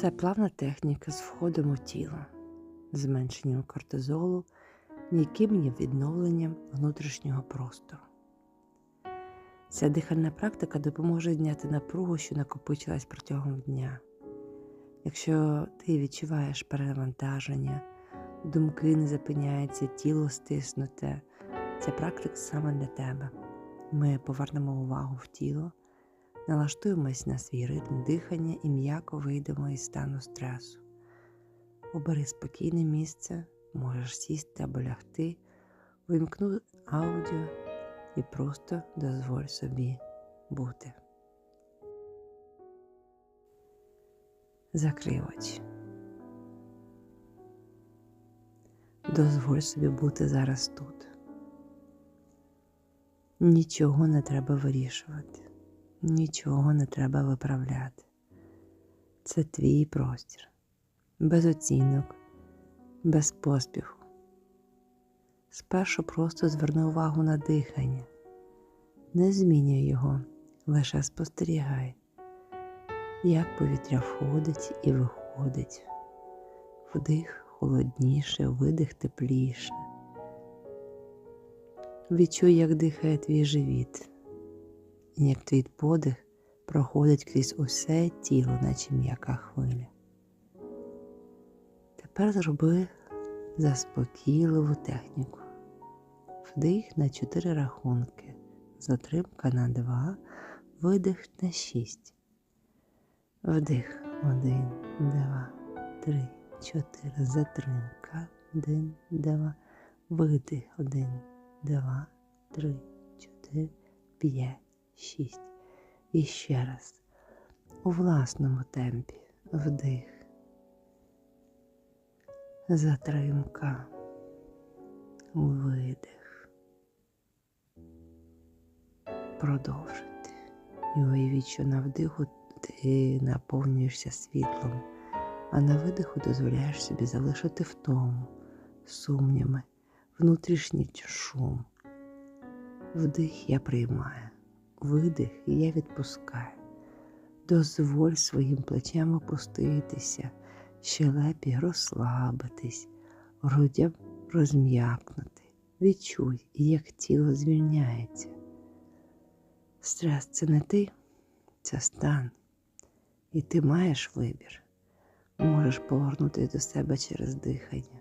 Це плавна техніка з входом у тіло, зменшенням кортизолу, м'яким відновленням внутрішнього простору. Ця дихальна практика допоможе зняти напругу, що накопичилась протягом дня. Якщо ти відчуваєш перевантаження, думки не зупиняються, тіло стиснуте, ця практика саме для тебе. Ми повернемо увагу в тіло, налаштуємось на свій ритм дихання і м'яко вийдемо із стану стресу. Обери спокійне місце, можеш сісти або лягти, вимкну аудіо і просто дозволь собі бути. Закрий очі. Дозволь собі бути зараз тут. Нічого не треба вирішувати, нічого не треба виправляти. Це твій простір, без оцінок, без поспіху. Спершу просто зверни увагу на дихання, не змінюй його, лише спостерігай, як повітря входить і виходить, вдих холодніше, видих тепліше. Відчуй, як дихає твій живіт, як твій подих проходить крізь усе тіло, наче м'яка хвиля. Тепер зроби заспокійливу техніку. Вдих на 4 рахунки, затримка на 2, видих на 6. Вдих. 1, 2, 3, 4, затримка. 1, 2, видих. 1, 2, 3, 4, 5, 6. І ще раз. У власному темпі вдих. Затримка. Видих. Продовжити. І уявіть, що на вдиху ти наповнюєшся світлом, а на видиху дозволяєш собі залишити втому, сумнями, внутрішній шум. Вдих я приймаю, видих я відпускаю. Дозволь своїм плечем опуститися, щелепі розслабитись, грудям розм'якнути. Відчуй, як тіло звільняється. Стрес це не ти, це стан. І ти маєш вибір. Можеш повернутися до себе через дихання.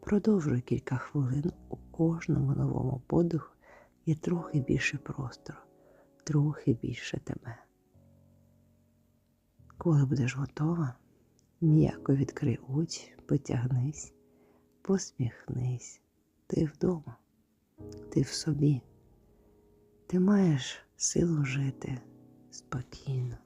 Продовжуй кілька хвилин у кожному новому подиху є трохи більше простору, трохи більше тебе. Коли будеш готова, м'яко відкрий очі, потягнись, посміхнись. Ти вдома, ти в собі. Ти маєш силу жити спокійно.